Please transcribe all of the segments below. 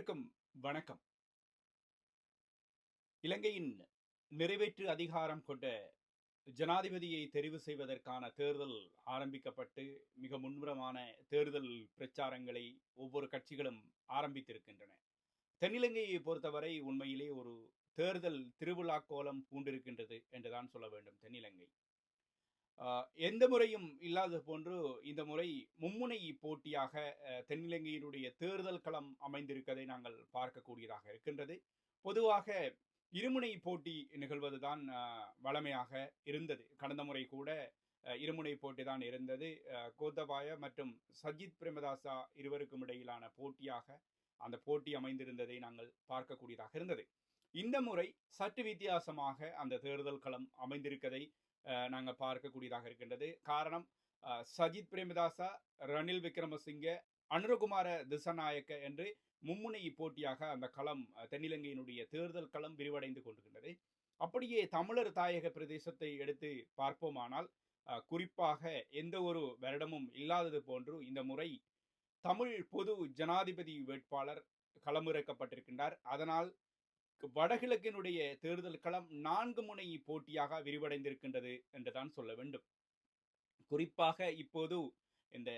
அனைவருக்கும் வணக்கம். இலங்கையின் நிறைவேற்று அதிகாரம் கொண்ட ஜனாதிபதியை தெரிவு செய்வதற்கான தேர்தல் ஆரம்பிக்கப்பட்டு மிக மும்முரமான தேர்தல் பிரச்சாரங்களை ஒவ்வொரு கட்சிகளும் ஆரம்பித்திருக்கின்றன. தென்னிலங்கையை பொறுத்தவரை உண்மையிலே ஒரு தேர்தல் திருவிழா கோலம் பூண்டிருக்கின்றது என்றுதான் சொல்ல வேண்டும் தென்னிலங்கை. எந்த முறையும் இல்லாதது போன்று இந்த முறை மும்முனை போட்டியாக தென்னிலங்கையினுடைய தேர்தல் களம் அமைந்திருக்கதை நாங்கள் பார்க்கக்கூடியதாக இருக்கின்றது. பொதுவாக இருமுனை போட்டி நிகழ்வதுதான் வளமையாக வழமையாக இருந்தது. கடந்த முறை கூட இருமுனை போட்டி தான் இருந்தது. கோத்தபாய மற்றும் சஜித் பிரேமதாசா இருவருக்கும் இடையிலான போட்டியாக அந்த போட்டி அமைந்திருந்ததை நாங்கள் பார்க்கக்கூடியதாக இருந்தது. இந்த முறை சற்று வித்தியாசமாக அந்த தேர்தல் களம் அமைந்திருக்கதை நாங்கள் பார்க்கக்கூடியதாக இருக்கின்றது. காரணம் சஜித் பிரேமதாசா ரணில் விக்ரமசிங்க அனுரகுமார திசநாயக்க என்று மும்முனை போட்டியாக அந்த களம் தென்னிலங்கையினுடைய தேர்தல் களம் விரிவடைந்து கொண்டிருக்கின்றது. அப்படியே தமிழர் தாயக பிரதேசத்தை எடுத்து பார்ப்போமானால் குறிப்பாக எந்த ஒரு வருடமும் இல்லாதது போன்று இந்த முறை தமிழ் பொது ஜனாதிபதி வேட்பாளர் களமிறக்கப்பட்டிருக்கின்றார். அதனால் வடகிழக்கினுடைய தேர்தல் களம் நான்கு முனை போட்டியாக விரிவடைந்திருக்கின்றது என்றுதான் சொல்ல வேண்டும். குறிப்பாக இப்போது இந்த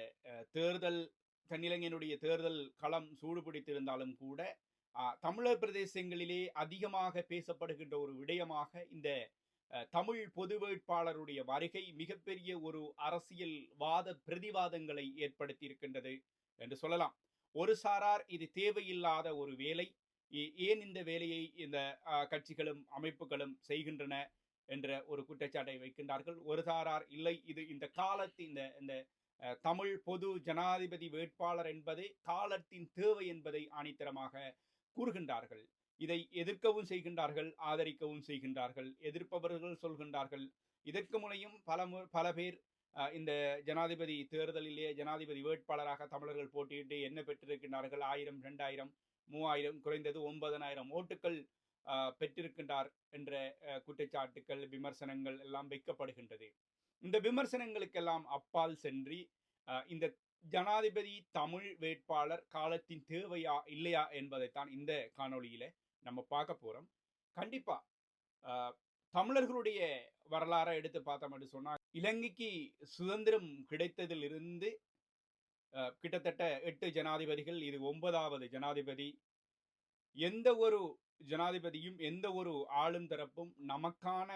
தேர்தல் தென்னிலங்கையினுடைய தேர்தல் களம் சூடுபிடித்திருந்தாலும் கூட தமிழர் பிரதேசங்களிலே அதிகமாக பேசப்படுகின்ற ஒரு விடயமாக இந்த அஹ், தமிழ் பொது வேட்பாளருடைய வருகை மிகப்பெரிய ஒரு அரசியல் வாத பிரதிவாதங்களை ஏற்படுத்தி இருக்கின்றது என்று சொல்லலாம். ஒரு சாரார் இது தேவையில்லாத ஒரு வேலை ஏன் இந்த வேலையை இந்த கட்சிகளும் அமைப்புகளும் செய்கின்றன என்ற ஒரு குற்றச்சாட்டை வைக்கின்றார்கள்? ஒரு சாரார் இல்லை இது இந்த காலத்தின் இந்த இந்த தமிழ் பொது ஜனாதிபதி வேட்பாளர் என்பது காலத்தின் தேவை என்பதை ஆணித்தரமாக கூறுகின்றார்கள். இதை எதிர்க்கவும் செய்கின்றார்கள் ஆதரிக்கவும் செய்கின்றார்கள் எதிர்ப்பவர்கள் சொல்கின்றார்கள். இதற்கு முனையும் பல மு- பல பேர் இந்த ஜனாதிபதி தேர்தலிலே ஜனாதிபதி வேட்பாளராக தமிழர்கள் போட்டியிட்டு என்ன பெற்றிருக்கின்றார்கள்? ஆயிரம் ரெண்டாயிரம் மூவாயிரம் குறைந்தது ஒன்பதனாயிரம் ஓட்டுகள் பெற்றிருக்கின்றார் என்ற குற்றச்சாட்டுக்கள் விமர்சனங்கள் எல்லாம் வைக்கப்படுகின்றது. இந்த விமர்சனங்களுக்கெல்லாம் அப்பால் சென்று இந்த ஜனாதிபதி தமிழ் வேட்பாளர் காலத்தின் தேவையா இல்லையா என்பதைத்தான் இந்த காணொளியில நம்ம பார்க்க போறோம். கண்டிப்பா ஆஹ், தமிழர்களுடைய வரலாறை எடுத்து பார்த்தோம் என்று சொன்னா இலங்கைக்கு சுதந்திரம் கிடைத்ததிலிருந்து கிட்டத்தட்ட எட்டு ஜனாதிபதிகள் இது ஒன்பதாவது ஜனாதிபதி. எந்த ஒரு ஜனாதிபதியும் எந்த ஒரு ஆளும் தரப்பும் நமக்கான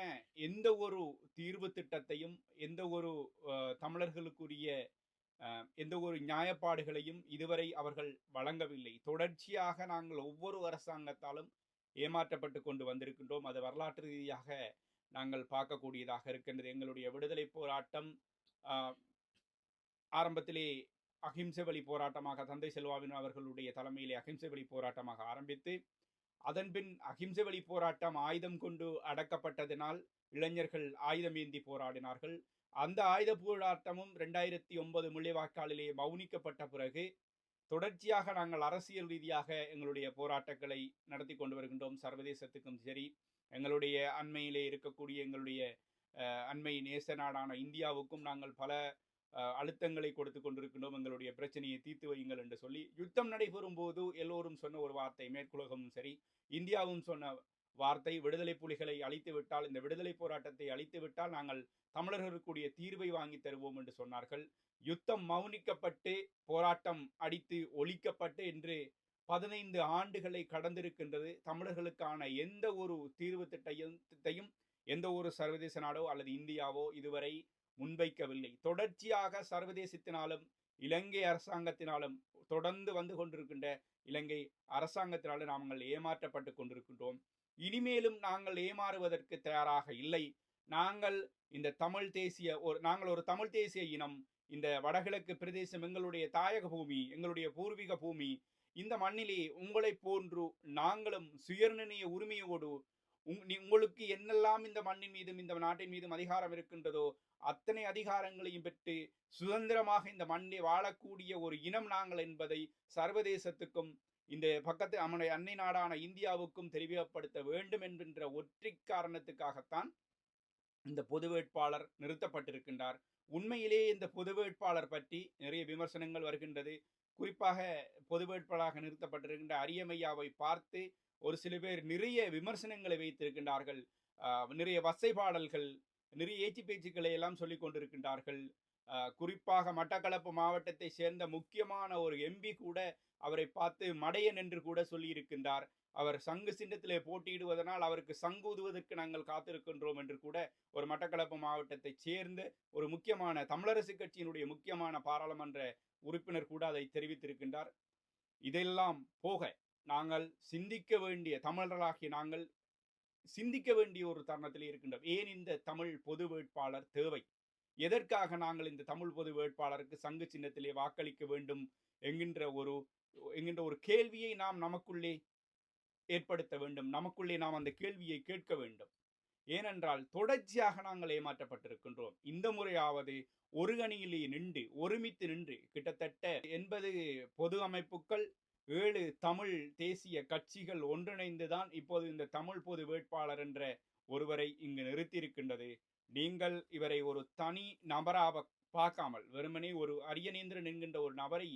எந்த ஒரு தீர்வு திட்டத்தையும் எந்த ஒரு தமிழர்களுக்குரிய எந்த ஒரு நியாயப்பாடுகளையும் இதுவரை அவர்கள் வழங்கவில்லை. தொடர்ச்சியாக நாங்கள் ஒவ்வொரு அரசாங்கத்தாலும் ஏமாற்றப்பட்டு கொண்டு வந்திருக்கின்றோம். அது வரலாற்று ரீதியாக நாங்கள் பார்க்கக்கூடியதாக இருக்கின்றது. எங்களுடைய விடுதலை போராட்டம் ஆஹ், ஆரம்பத்திலே அகிம்சை வழி போராட்டமாக தந்தை செல்வாவின் அவர்களுடைய தலைமையிலே அகிம்சை வழி போராட்டமாக ஆரம்பித்து அதன்பின் அகிம்சை வழி போராட்டம் ஆயுதம் கொண்டு அடக்கப்பட்டதினால் இளைஞர்கள் ஆயுதம் ஏந்தி போராடினார்கள். அந்த ஆயுத போராட்டமும் ரெண்டாயிரத்தி ஒன்பது முள்ளிவாய்க்காலிலே மௌனிக்கப்பட்ட பிறகு தொடர்ச்சியாக நாங்கள் அரசியல் ரீதியாக எங்களுடைய போராட்டங்களை நடத்தி கொண்டு வருகின்றோம். சர்வதேசத்துக்கும் சரி எங்களுடைய அண்மையிலே இருக்கக்கூடிய எங்களுடைய அஹ், அண்மை நேச நாடான இந்தியாவுக்கும் நாங்கள் பல அழுத்தங்களை கொடுத்து கொண்டிருக்கின்றோம். எங்களுடைய பிரச்சனையை தீர்த்து வையுங்கள் என்று சொல்லி யுத்தம் நடைபெறும் போது எல்லோரும் சொன்ன ஒரு வார்த்தை மேற்குலகமும் சரி இந்தியாவும் சொன்ன வார்த்தை விடுதலை புலிகளை அழித்து விட்டால் இந்த விடுதலை போராட்டத்தை அழித்து விட்டால் நாங்கள் தமிழர்களுக்குரிய தீர்வை வாங்கி தருவோம் என்று சொன்னார்கள். யுத்தம் மௌனிக்கப்பட்டு போராட்டம் அடித்து ஒழிக்கப்பட்டு என்று பதினைந்து ஆண்டுகளை கடந்திருக்கின்றது. தமிழர்களுக்கான எந்த ஒரு தீர்வு திட்டையும் திட்டையும் எந்த ஒரு சர்வதேச நாடோ அல்லது இந்தியாவோ இதுவரை முன்வைக்கவில்லை. தொடர்ச்சியாக சர்வதேசத்தினாலும் இலங்கை அரசாங்கத்தினாலும் தொடர்ந்து வந்து கொண்டிருக்கின்ற இலங்கை அரசாங்கத்தினாலும் நாங்கள் ஏமாற்றப்பட்டு கொண்டிருக்கின்றோம். இனிமேலும் நாங்கள் ஏமாறுவதற்கு தயாராக இல்லை. நாங்கள் இந்த தமிழ் தேசிய ஒரு நாங்கள் ஒரு தமிழ் தேசிய இனம். இந்த வடகிழக்கு பிரதேசம் எங்களுடைய தாயக பூமி எங்களுடைய பூர்வீக பூமி. இந்த மண்ணிலே உங்களை போன்று நாங்களும் சுயநிர்ணய உரிமையோடு உங்களுக்கு என்னெல்லாம் இந்த மண்ணின் மீதும் இந்த நாட்டின் மீதும் அதிகாரம் இருக்கின்றதோ அத்தனை அதிகாரங்களையும் பெற்று சுதந்திரமாக இந்த மண்ணை வாழக்கூடிய ஒரு இனம் நாங்கள் என்பதை சர்வதேசத்துக்கும் இந்த பக்கத்து நம்முடைய அன்னை நாடான இந்தியாவுக்கும் தெரிவிக்கப்படுத்த வேண்டும் என்கின்ற ஒற்றை காரணத்துக்காகத்தான் இந்த பொது வேட்பாளர் நிறுத்தப்பட்டிருக்கின்றார். உண்மையிலேயே இந்த பொது வேட்பாளர் பற்றி நிறைய விமர்சனங்கள் வருகின்றது. குறிப்பாக பொது வேட்பாளராக நிறுத்தப்பட்டிருக்கின்ற அரியமையாவை பார்த்து ஒரு சில பேர் நிறைய விமர்சனங்களை வைத்திருக்கின்றார்கள். நிறைய நிறைய வசைபாடல்கள் நிறைய ஏச்சு பேச்சுக்களை எல்லாம் சொல்லிக் கொண்டிருக்கின்றார்கள். ஆஹ் குறிப்பாக மட்டக்களப்பு மாவட்டத்தை சேர்ந்த முக்கியமான ஒரு எம்பி கூட அவரை பார்த்து மடையன் என்று கூட சொல்லியிருக்கின்றார். அவர் சங்கு சின்னத்திலே போட்டியிடுவதனால் அவருக்கு சங்கூதுவதற்கு நாங்கள் காத்திருக்கின்றோம் என்று கூட ஒரு மட்டக்களப்பு மாவட்டத்தை சேர்ந்த ஒரு முக்கியமான தமிழரசு கட்சியினுடைய முக்கியமான பாராளுமன்ற உறுப்பினர் கூட அதை தெரிவித்திருக்கின்றார். இதெல்லாம் போக நாங்கள் சிந்திக்க வேண்டிய தமிழர்களாகிய நாங்கள் சிந்திக்க வேண்டிய ஒரு தருணத்தில் இருக்கின்றோம். ஏன் இந்த தமிழ் பொது வேட்பாளர் தேவை? எதற்காக நாங்கள் இந்த தமிழ் பொது வேட்பாளருக்கு சங்கு சின்னத்திலே வாக்களிக்க வேண்டும் என்கின்ற ஒரு என்கின்ற ஒரு கேள்வியை நாம் நமக்குள்ளே ஏற்படுத்த வேண்டும். நமக்குள்ளே நாம் அந்த கேள்வியை கேட்க வேண்டும். ஏனென்றால் தொடர்ச்சியாக நாங்கள் ஏமாற்றப்பட்டிருக்கின்றோம். இந்த முறையாவது ஒரு கணியிலேயே நின்று ஒருமித்து நின்று கிட்டத்தட்ட எண்பது பொது அமைப்புகள் ஏழு தமிழ் தேசிய கட்சிகள் ஒன்றிணைந்துதான் இப்போது இந்த தமிழ் பொது வேட்பாளர் என்ற ஒருவரை இங்கு நிறுத்தியிருக்கின்றது. நீங்கள் இவரை ஒரு தனி நபராக பார்க்காமல் வெறுமனே ஒரு அரியநேந்திரன் என்கின்ற ஒரு நபரை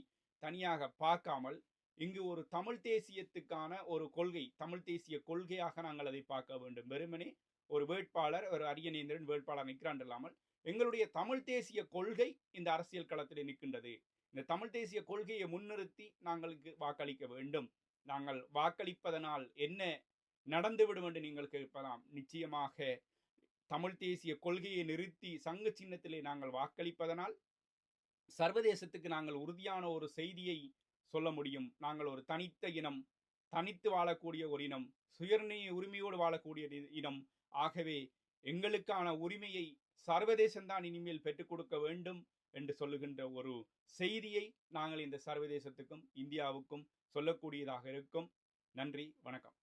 தனியாக பார்க்காமல் இங்கு ஒரு தமிழ் தேசியத்துக்கான ஒரு கொள்கை தமிழ் தேசிய கொள்கையாக நாங்கள் அதை பார்க்க வேண்டும். வெறுமனே ஒரு வேட்பாளர் ஒரு அரியநேந்திரன் வேட்பாளர் நிற்கிறான் இல்லாமல் எங்களுடைய தமிழ் தேசிய கொள்கை இந்த அரசியல் களத்தில் நிற்கின்றது. இந்த தமிழ் தேசிய கொள்கையை முன்னிறுத்தி நாங்களுக்கு வாக்களிக்க வேண்டும். நாங்கள் வாக்களிப்பதனால் என்ன நடந்துவிடும் என்று நீங்கள் கேட்பதாம் நிச்சயமாக தமிழ் தேசிய கொள்கையை நிறுத்தி சங்க சின்னத்திலே நாங்கள் வாக்களிப்பதனால் சர்வதேசத்துக்கு நாங்கள் உறுதியான ஒரு செய்தியை சொல்ல முடியும். நாங்கள் ஒரு தனித்த இனம் தனித்து வாழக்கூடிய ஒரு இனம் சுயநிர்ணய உரிமையோடு வாழக்கூடிய இனம். ஆகவே எங்களுக்கான உரிமையை சர்வதேசம்தான் இனிமேல் பெற்றுக் கொடுக்க வேண்டும். என்று சொல்லுகின்ற ஒரு செய்தியை நாங்கள் இந்த சர்வதேசத்துக்கும் இந்தியாவுக்கும் சொல்லக்கூடியதாக இருக்கும். நன்றி வணக்கம்.